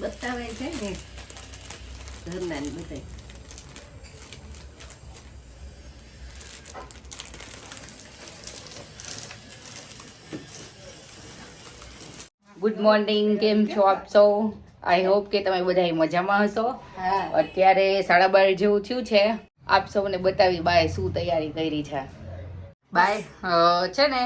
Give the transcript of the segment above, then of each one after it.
બતાવાય છે ને ઘરના બધા. ગુડ મોર્નિંગ કેમ છો આપ સૌ? આઈ હોપ કે તમે બધા મજામાં હશો. અત્યારે સાડા બાર જેવું થયું છે. આપ સૌને બતાવી બાય શું તૈયારી કરી છે. બાય છે ને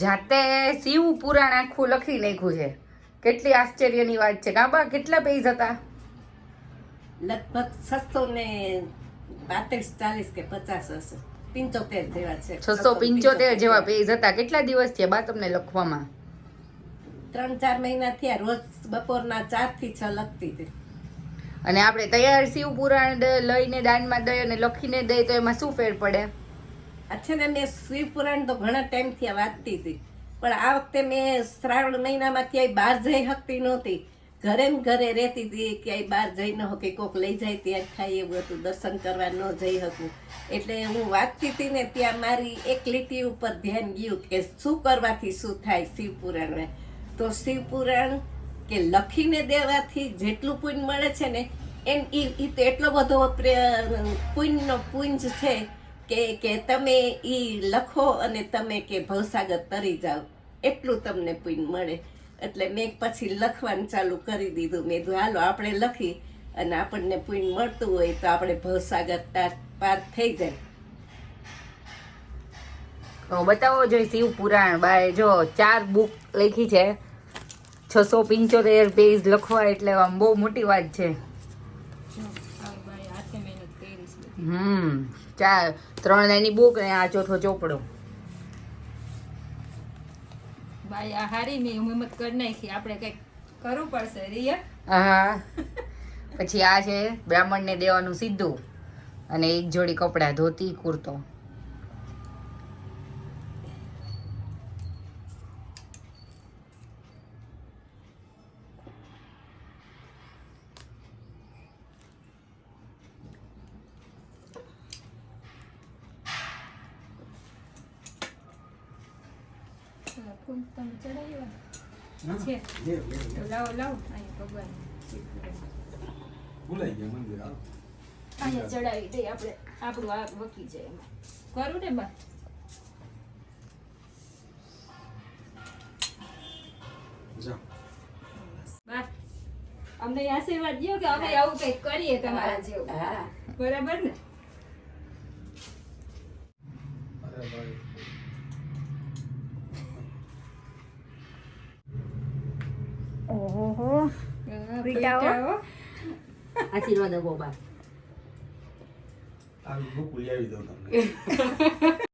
જાતે શિવ પુરાણ આખું લખી નાખ્યું છે. કેટલી આશ્ચર્યની વાત છે. કાબા કેટલા પેજ હતા? લગભગ છસો ને પાંત્રીસ ચાલીસ કે પચાસ હશે. પિંચોતેર જેવા છે. છસો પિંચોતેર જેવા પેજ હતા. કેટલા દિવસ છે બા તમને લખવામાં? ત્રણ ચાર મહિના થયા. રોજ બપોરના ચારથી છ લખતી હતી. અને આપણે તૈયાર શિવ પુરાણ લઈને દાનમાં દઈ અને લખીને દઈ તો એમાં શું ફેર પડે? આ છે ને મેં શિવ પુરાણ તો ઘણા ટાઈમથી વાંચતી હતી. પણ આ વખતે મેં શ્રાવણ મહિનામાં ક્યાંય બહાર જઈ શકતી નહોતી. ઘરે ઘરે રહેતી હતી, ક્યાંય બહાર જઈ ન કે કોક લઈ જાય ત્યાં ખાઈ એવું હતું, દર્શન કરવા ન જઈ શકું. એટલે હું વાંચતી હતી ને ત્યાં મારી એક લીટી ઉપર ધ્યાન ગયું કે શું કરવાથી શું થાય શિવપુરાણમાં. તો શિવપુરાણ કે લખીને દેવાથી જેટલું પુણ્ય મળે છે ને, એમ એ તો એટલો બધો પુણ્યનો પુંજ છે કે કે તમે એ લખો અને તમે કે ભવસાગર તરી જાઓ. એટલું તમને પુણ્ય મળે. એટલે મેં પછી લખવાનું ચાલુ કરી દીધું. મેં કીધું હાલો આપણે લખી અને આપણને પુણ્ય મળતું હોય તો આપણે ભવસાગર તાર પાર થઈ જાય. તો બતાવો જોઈએ શિવ પુરાણ. બાય જો ચાર બુક લખી છે. છસો પંચોતેર પેજ લખવા એટલે આમ બહુ મોટી વાત છે. હમ. ચાર ત્રણ નાની બુક ને આ ચોથો ચોપડો. ભાઈ આ હારી મેં હિંમત કરી નાખી. આપણે કંઈક કરવું પડશે રિયા? હા. પછી આ છે બ્રાહ્મણને દેવાનું સીધું અને એક જોડી કપડાં ધોતી કુર્તો. કરું ને બા અમને આશીર્વાદ દો કે અમે આવું કંઈક કરીએ તમારા જેવું બરાબર ને? આશીર્વાદ આપો બા આવી બુક લઈ આવી દઉં તમને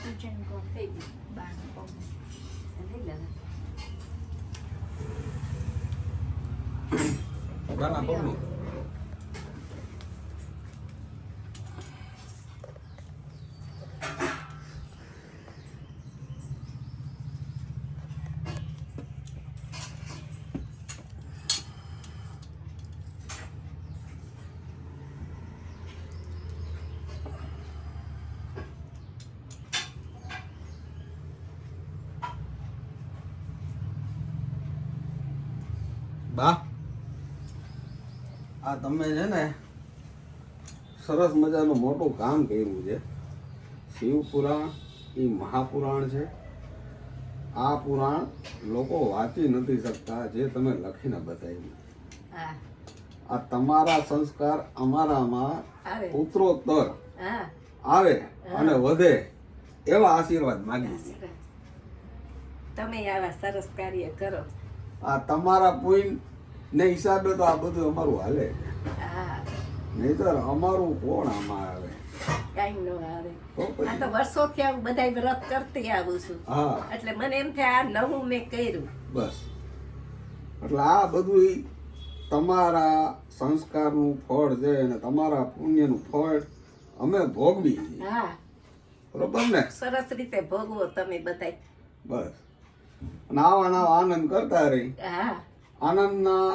પૂજન કરો થઈ ગયું બાનું પગ બાના પગનું બા. આ તમે છે ને સરસ મજાનું મોટું કામ કર્યું છે. શિવ પુરાણ એ મહાપુરાણ છે. આ પુરાણ લોકો વાંચી નથી શકતા જે તમે લખીને બતાવ્યું. આ તમારા સંસ્કાર અમારામાં ઉત્તરોત્તર આવે અને વધે એવા આશીર્વાદ માગી. તમે આવા સરસ કાર્ય કરો. આ તમારા પુણ્ય ને હિસાબે તો આ બધું અમારું હાલે. નહીતર અમારું કોણ આમાં આવે? કાંઈ ન આવે. તો આ તો વર્ષોથી હું બધાય વ્રત કરતી આવું છું. હા. એટલે મને એમ થાય આ નવું મેં કર્યું. બસ. એટલે આ બધું તમારા સંસ્કારનું ફળ છે અને તમારા પુણ્યનું ફળ અમે ભોગવી હા. બરોબર ને? સરસ રીતે ભોગવો તમે બધા બસ. અને આવા નવા આનંદ કરતા રહી. હા. આનંદના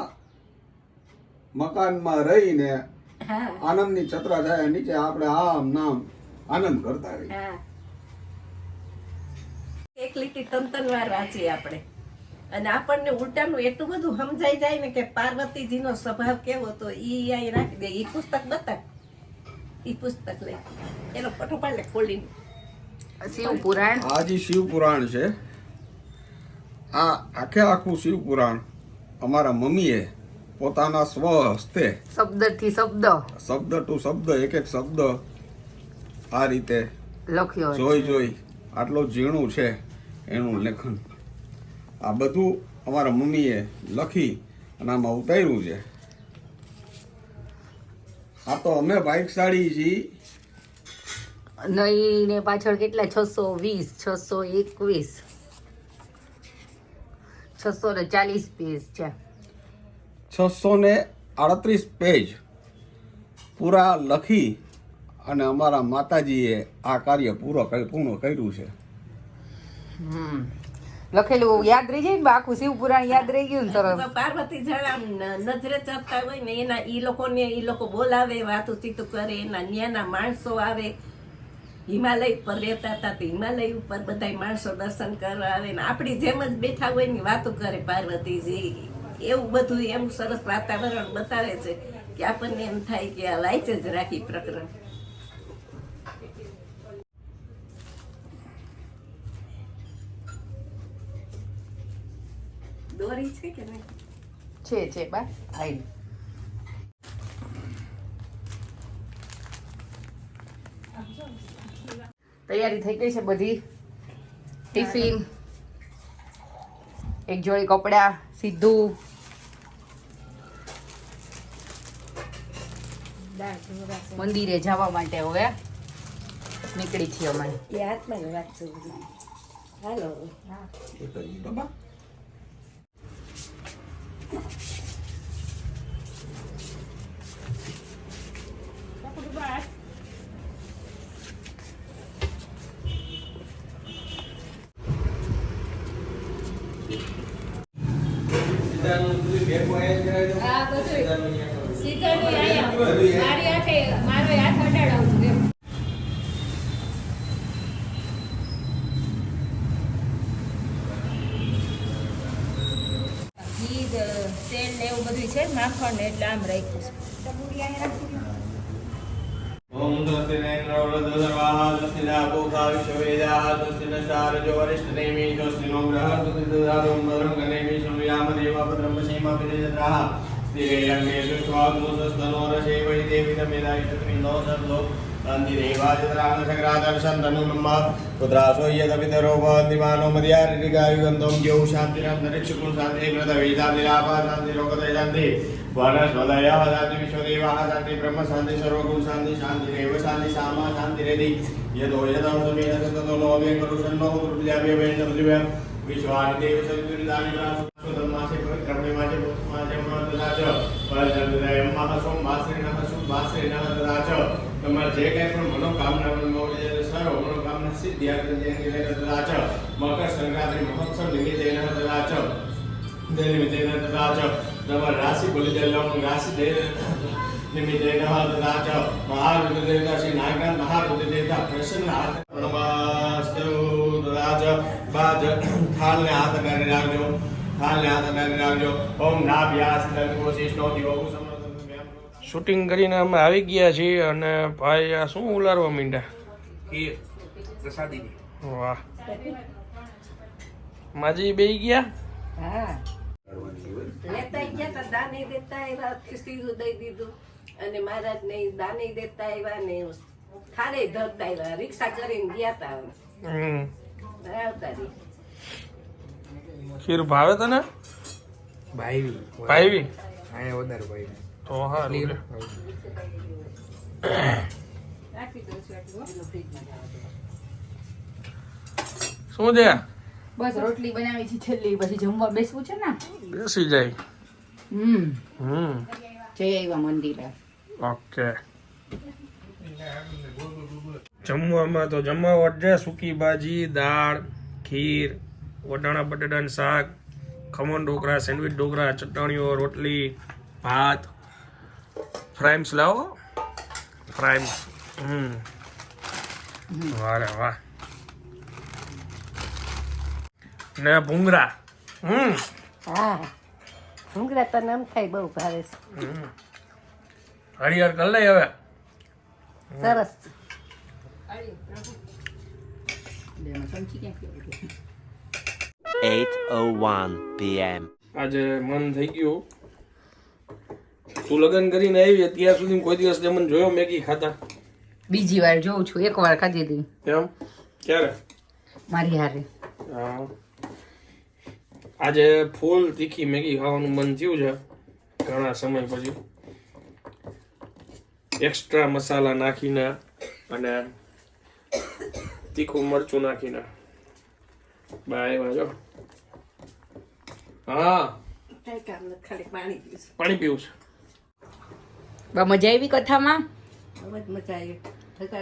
મકાનમાં રહીને આનંદની છત્રાછાયા નીચે આપણે આમ નામ આનંદ કરતા રહીએ. એક લીટી ત્રણ વાર વાંચીએ આપણે. અને આપણને ઉલટાનું એટલું બધું સમજાઈ જાય ને કે પાર્વતીજીનો સ્વભાવ કેવો તો ઈ અહીં રાખી દે. ઈ પુસ્તક બતાવ ઈ પુસ્તક લે એનો પટોપાલ લે ખોલીને શિવ પુરાણ? આ શિવ પુરાણ છે આ આખે આખું શિવ પુરાણ અમારા મમ્મીએ પોતાના સ્વ હસ્તે શબ્દથી શબ્દ. શબ્દ ટુ શબ્દ એક એક શબ્દ આ રીતે લખ્યો જોઈ જોઈ આટલું ઝીણું છે એનું લેખન. આ બધું અમારા મમ્મીએ લખી અને આમાં ઉતાર્યું છે. આ તો અમે ભાગ્યશાળી છીએ નહીં ને પાછળ કેટલા? છસો વીસ છસો એકવીસ. છસો ને ચાલીસ પેજ છે. છસો ને આડત્રીસ પેજ પૂરા લખી અને અમારા માતાજીએ આ કાર્ય પૂરો પૂર્ણ કર્યું છે. હમ. લખેલું યાદ રહી જાય ને આખું શિવ પુરાણ યાદ રહી ગયું ને તરત. પાર્વતી જરા નજરે ચપતા હોય ને એના ઈ લોકોને ઈ લોકો બોલાવે વાતું ચીતું કરે એના ન્યાના માણસો આવે હિમાલય ઉપર રહેતા હતા તો હિમાલય ઉપર બધા માણસો દર્શન કરવા આવે ને આપણી જેમ જ બેઠા હોય ને વાતો કરે પાર્વતીજી. એવું બધું એમ સરસ વાતાવરણ બતાવે છે કે આપણને એમ થાય કે આ વાંચે જ રાખી પ્રકરણ. દોરી છે કે નહીં? છે છે બા આઈ. તૈયારી થઈ ગઈ છે બધી ટિફિન એક જોડી કપડા સીધું. મંદિરે જવા માટે હવે નીકળી છીએ અમે એ આત્માની વાત છે બધી. હાલો હા પકડું બા. હા બધું સીધાનું આયા મારી હાથે મારો હાથ અડાડાવું છું એમ ઘી તેલ ને એવું બધું છે માખણ ને એટલે આમ રાખ્યું છે. ઓમ સ્વસ્તિ ન ઇન્દ્રો વૃદ્ધસર્વાઃ સ્વસ્તિ ન પૂષા વિશ્વવેદાઃ સ્વસ્તિ ન શારજો વરિષ્ઠનેમિ સ્વસ્તિ નો ગ્રહ દદાતુ ભદ્રં ગણેમિ શૃણુયામ દેવા ભદ્રં પશ્યેમ વિજયદ્રાઃ સ્થિરેરંગે સુષ્વાગ્નો સ્વસ્તનો રસે વૈ દેવી તમેદાયિતત્રિનો शान्ति અંતિરેવાજિતરાણ शान्ति તનુનમ્મ પુત્રાસો યદપિતરો ભવન્તિ માનો મર્યારિગાયુગંતોમ જ્યો શાંતિરંતરિક્ષકું શાંતિ પ્રદવેદાનિરાપા શાંતિ રોગતે શાંતિ વનસ્પતયઃ જે કંઈ પણ મનોકામના સર્વ મનોકામના સિદ્ધિ દરાજ મકર સંક્રાંતિ મહોત્સવ નિમિત્તે નમઃ દરાજ નિમિત્તેન તથા ચ નવ રાશિ બલિદલમ રાશિ દે નિમિત્તે દેવતા શ્રી નાગનાથ મહારુદ્ર દેવતા પ્રસન્ન હાથ પ્રણમાસ્તુ તથા ચ બાજ થાળને હાથ કરી રાખજો. થાળને હાથ કરી રાખજો. ઓમ નાભ્યાસ દિવો સમર્થ શૂટિંગ કરીને અમે આવી ગયા છીએ અને ભાઈ આ શું ઉલારવા માંડ્યા? ખીર વાહ. માજી બે ગયા? હા. લેતા ગયા તા દાને દેતા આવ્યા ખીસીરું દઈ દીધું. અને મહારાજ ને દાને દેતા આવ્યા ને થારે ધરતા આવ્યા રિક્ષા કરીને ગયા તા આવતા ખીર ભાવે તને? ભાઈવી. ભાઈવી? અહીંયા વધારે ભાઈવી. તો હો. શું છે? બસ રોટલી બનાવી છે છેલ્લી પછી જમવા બેસવું છે ને. બેસી જાય. હમ. હમ. જય આવ્યા મંદિરે. ઓકે. જમવામાં તો જમવા છે સૂકી ભાજી દાળ ખીર વટાણા બટાટાનું શાક ખમણ ઢોકળા સેન્ડવિચ ઢોકળા ચટણીઓ રોટલી ભાત. ફ્રાઈમ્સ લાવો ફ્રાઈમ્સ હમ વાહ રે વાહ ને ભૂંગરા હમ હા ભૂંગરા તો નામ થાય બહુ ભાવે છે હરિહર કરી લઈ હવે સરસ ચમચી ક્યાં ગયો? 8:01 p.m. આજે મન થઈ ગયું. તું લગ્ન કરીને આવી અત્યાર સુધી કોઈ દિવસ તે મને જોયો મેગી ખાતા. બીજી વાર જોઉં છું એક વાર ખાધી હતી. કેમ? ક્યારે? મારી હારે. હા. આજે ફૂલ તીખી મેગી ખાવાનું મન થયું છે ઘણા સમય પછી. એક્સ્ટ્રા મસાલા નાખીને અને તીખું મરચું નાખીને. બા આવ્યા જો હા. પાણી પીવું છે? બા મજા આવી કથામાં? મજા આવી.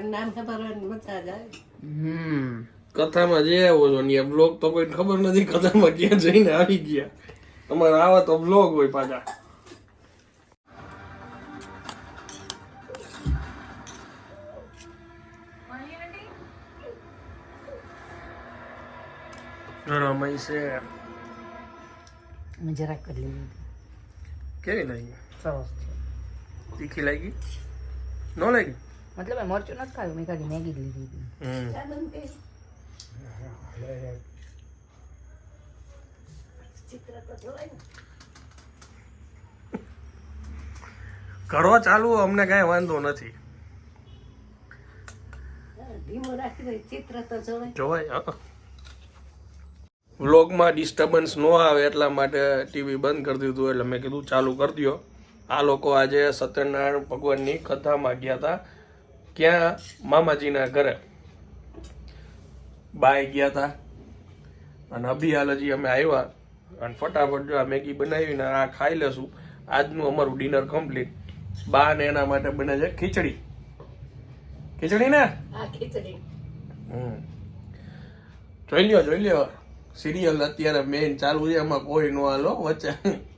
નામ ખબર હોય મજા જાય આવે. હમ. કથામાં જે આવ્યો છો ને બ્લોગ તો કોઈ ખબર નથી કથામાં ક્યાં જઈને આવી ગયા. તમારે આવા તો બ્લોગ હોય પાછા. રમય છે. જરાક કરી લીધી કેવી લાગી? સરસ છે. તીખી લાગી નો લાગી મતલબ મેં મરચું નથી ખાયું મેં ખાલી મેગી લીધી હતી. કરી. ચાલુ અમને કાંઈ વાંધો નથી. વ્લોગમાં ડિસ્ટર્બન્સ ન આવે એટલા માટે ટીવી બંધ કરી દીધું એટલે મેં કીધું ચાલુ કરી દો આ લોકો આજે સત્યનારાયણ ભગવાનની કથામાં ગયા હતા. ક્યાં? મામાજીના ઘરે. બાય ગયા હતા. અને અભી હાલ હજી અમે આવ્યા. અને ફટાફટ જો આ મેગી બનાવીને આ ખાઈ લેશું. આજનું અમારું ડિનર કમ્પ્લીટ. બા ને એના માટે બને છે ખીચડી. ખીચડી ને? હમ. જોઈ લ્યો જોઈ લ્યો. સિરિયલ અત્યારે મેઇન ચાલુ છે. એમાં કોઈ નો હાલો વચ્ચે.